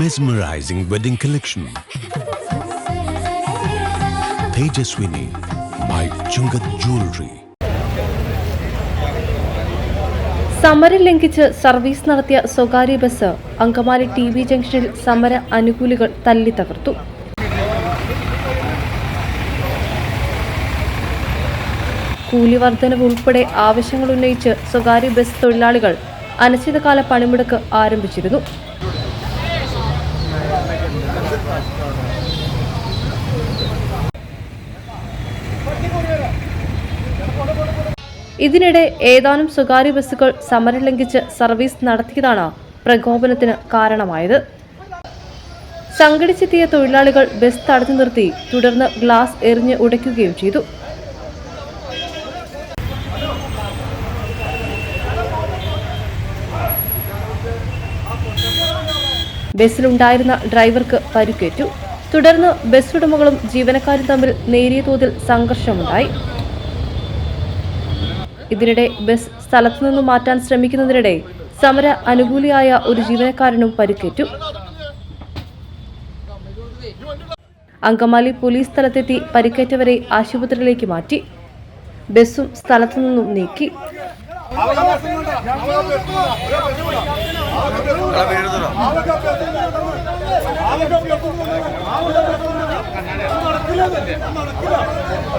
mesmerizing wedding collection Tejaswini by Chungath jewellery സമരം ലംഘിച്ച് service നടത്തിയ സ്വകാര്യ ബസ് അങ്കമാലി ടി വി ജംഗ്ഷനിൽ സമര അനുകൂലികൾ തല്ലി തകർത്തു. കൂലി വർധനവ് ഉൾപ്പെടെ ആവശ്യങ്ങൾ ഉന്നയിച്ച് സ്വകാര്യ ബസ് തൊഴിലാളികൾ അനിശ്ചിതകാല പണിമുടക്ക് ആരംഭിച്ചിരുന്നു. ഇതിനിടെ ഏതാനും സ്വകാര്യ ബസ്സുകൾ സമരം ലംഘിച്ച് സർവീസ് നടത്തിയതാണ് പ്രകോപനത്തിന് കാരണമായത്. സംഘടിച്ചെത്തിയ തൊഴിലാളികൾ ബസ് തടഞ്ഞു നിർത്തി തുടർന്ന് ഗ്ലാസ് എറിഞ്ഞ് ഉടയ്ക്കുകയും ചെയ്തു. ബസ്സിലുണ്ടായിരുന്ന ഡ്രൈവർക്ക് പരിക്കേറ്റു. തുടർന്ന് ബസ് ഉടമകളും ജീവനക്കാരും തമ്മിൽ നേരിയ തോതിൽ സംഘർഷമുണ്ടായി. ഇതിനിടെ ബസ് സ്ഥലത്തുനിന്ന് മാറ്റാൻ ശ്രമിക്കുന്നതിനിടെ സമര അനുകൂലിയായ ഒരു ജീവനക്കാരനും പരിക്കേറ്റു. അങ്കമാലി പോലീസ് സ്ഥലത്തെത്തി പരിക്കേറ്റവരെ ആശുപത്രിയിലേക്ക് മാറ്റി. ബസ്സും സ്ഥലത്തു നിന്നും നീക്കി. 頑張る気が出て!